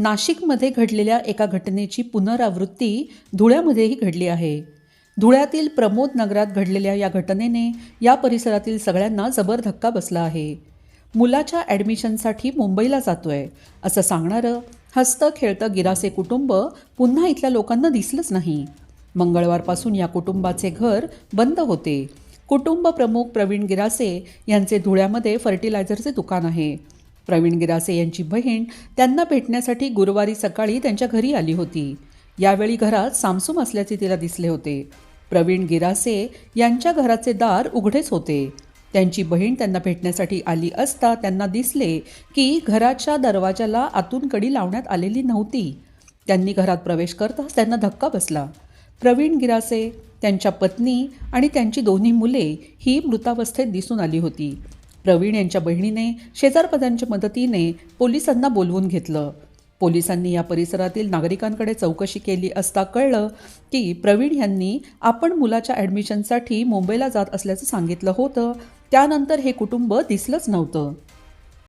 नाशिकमध्ये घडलेल्या एका घटनेची पुनरावृत्ती धुळ्यामध्येही घडली आहे. धुळ्यातील प्रमोद नगरात घडलेल्या या घटनेने या परिसरातील सगळ्यांना जबर धक्का बसला आहे. मुलाच्या ॲडमिशनसाठी मुंबईला जातोय असं सांगणारं हसतं खेळतं गिरासे कुटुंब पुन्हा इथल्या लोकांना दिसलंच नाही. मंगळवारपासून या कुटुंबाचे घर बंद होते. कुटुंब प्रमुख प्रवीण गिरासे यांचे धुळ्यामध्ये फर्टिलायझरचे दुकान आहे. प्रवीण गिरासे यांची बहीण त्यांना भेटण्यासाठी गुरुवारी सकाळी त्यांच्या घरी आली होती. यावेळी घरात सामसूम असल्याचे तिला दिसले होते. प्रवीण गिरासे यांच्या घराचे दार उघडेच होते. त्यांची बहीण त्यांना भेटण्यासाठी आली असता त्यांना दिसले की घराच्या दरवाजाला आतून कडी लावण्यात आलेली नव्हती. त्यांनी घरात प्रवेश करताच त्यांना धक्का बसला. प्रवीण गिरासे त्यांच्या पत्नी आणि त्यांची दोन्ही मुले ही मृतावस्थेत दिसून आली होती. प्रवीण यांच्या बहिणीने शेजारपदांच्या मदतीने पोलिसांना बोलवून घेतलं. पोलिसांनी या परिसरातील नागरिकांकडे चौकशी केली असता कळलं की प्रवीण यांनी आपण मुलाच्या ॲडमिशनसाठी मुंबईला जात असल्याचं सांगितलं होतं. त्यानंतर हे कुटुंब दिसलंच नव्हतं.